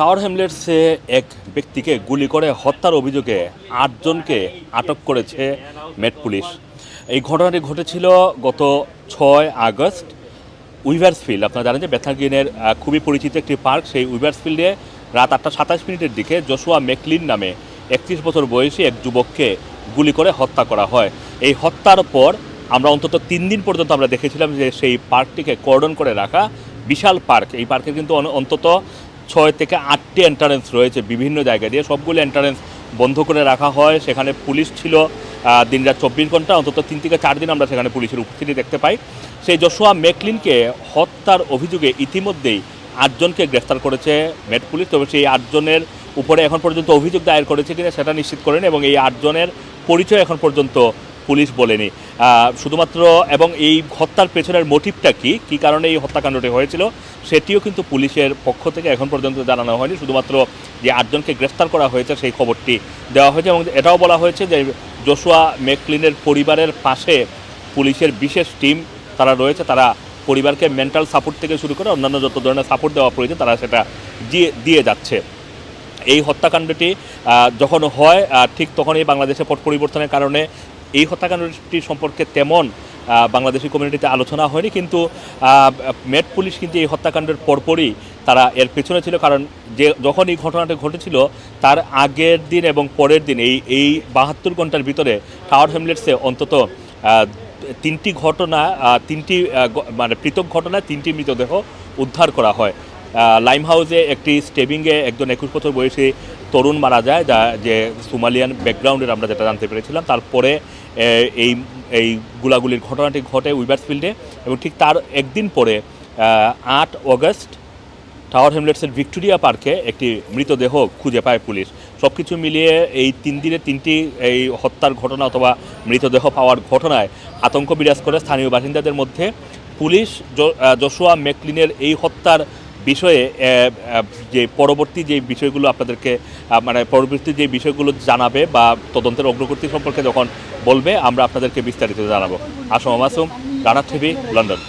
Tower হ্যামলেটসে এক ব্যক্তিকে গুলি করে হত্যার অভিযোগে আটজনকে আটক করেছে মেট পুলিশ। এই ঘটনাটি ঘটেছিল গত ছয় আগস্ট উইভার্সফিল্ড। আপনারা জানেন যে বেথাগিনের খুবই পরিচিত একটি পার্ক, সেই উইভার্সফিল্ডে রাত আটটা সাতাশ মিনিটের দিকে জোশুয়া মেকলিন নামে একত্রিশ বছর বয়সী এক যুবককে গুলি করে হত্যা করা হয়। এই হত্যার পর আমরা অন্তত তিন দিন পর্যন্ত আমরা দেখেছিলাম যে সেই পার্কটিকে কর্ডন করে রাখা বিশাল পার্ক। এই পার্কের কিন্তু অন্তত ছয় থেকে আটটি এন্ট্রান্স রয়েছে বিভিন্ন জায়গা দিয়ে। সবগুলো এন্ট্রান্স বন্ধ করে রাখা হয়। সেখানে পুলিশ ছিল আহ, দিনরাত চব্বিশ ঘণ্টা অন্তত তিন থেকে চার দিন আমরা সেখানে পুলিশের উপস্থিতি দেখতে পাই। সেই জশুয়া মেকলিনকে হত্যার অভিযোগে ইতিমধ্যেই আটজনকে গ্রেফতার করেছে মেট পুলিশ। তবে সেই আটজনের উপরে এখন পর্যন্ত অভিযোগ দায়ের করেছে কিনা সেটা নিশ্চিত করেন এবং এই আটজনের পরিচয় এখন পর্যন্ত পুলিশ বলেনি। শুধুমাত্র এবং এই হত্যার পেছনের মোটিভটা কি? কী কারণে এই হত্যাকাণ্ডটি হয়েছিল? সেটিও কিন্তু পুলিশের পক্ষ থেকে এখন পর্যন্ত জানানো হয়নি। শুধুমাত্র যে আটজনকে গ্রেফতার করা হয়েছে সেই খবরটি দেওয়া হয়েছে এবং এটাও বলা হয়েছে যে জোশুয়া মেকলিনের পরিবারের পাশে পুলিশের বিশেষ টিম তারা রয়েছে। তারা পরিবারকে মেন্টাল সাপোর্ট থেকে শুরু করে অন্যান্য যত ধরনের সাপোর্ট দেওয়া প্রয়োজন তারা সেটা দিয়ে দিয়ে যাচ্ছে। এই হত্যাকাণ্ডটি যখন হয় ঠিক তখনই বাংলাদেশে পট পরিবর্তনের কারণে এই হত্যাকাণ্ডটি সম্পর্কে তেমন বাংলাদেশি কমিউনিটিতে আলোচনা হয়নি, কিন্তু মেট পুলিশ কিন্তু এই হত্যাকাণ্ডের পরপরই তারা এর পেছনে ছিল, কারণ যে যখন এই ঘটনাটা ঘটেছিল, তার আগের দিন এবং পরের দিন এই এই বাহাত্তর ঘণ্টার ভিতরে টাওয়ার হ্যামলেটসে অন্তত তিনটি ঘটনা তিনটি মানে পৃথক ঘটনায় তিনটি মৃতদেহ উদ্ধার করা হয়। লাইম হাউসে একটি স্টেবিংয়ে একজন একুশ বছর বয়সী তরুণ মারা যায়, যা, যে সোমালিয়ান ব্যাকগ্রাউন্ডের আমরা যেটা জানতে পেরেছিলাম, তারপরে এই এই গুলাগুলির ঘটনাটি ঘটে উইভার্সফিল্ডে এবং ঠিক তার একদিন পরে আট অগস্ট টাওয়ার হ্যামলেটসের ভিক্টোরিয়া পার্কে একটি মৃতদেহ খুঁজে পায় পুলিশ। সব কিছু মিলিয়ে এই তিন দিনে তিনটি এই হত্যার ঘটনা অথবা মৃতদেহ পাওয়ার ঘটনায় আতঙ্ক বিরাজ করে স্থানীয় বাসিন্দাদের মধ্যে। পুলিশ জশুয়া মেকলিনের এই হত্যার বিষয়ে যে পরবর্তী যে বিষয়গুলো আপনাদেরকে মানে পরবর্তী যে বিষয়গুলো জানাবে বা তদন্তের অগ্রগতি সম্পর্কে যখন বলবে, আমরা আপনাদেরকে বিস্তারিত জানাব। Assam Masum Rana TV, London.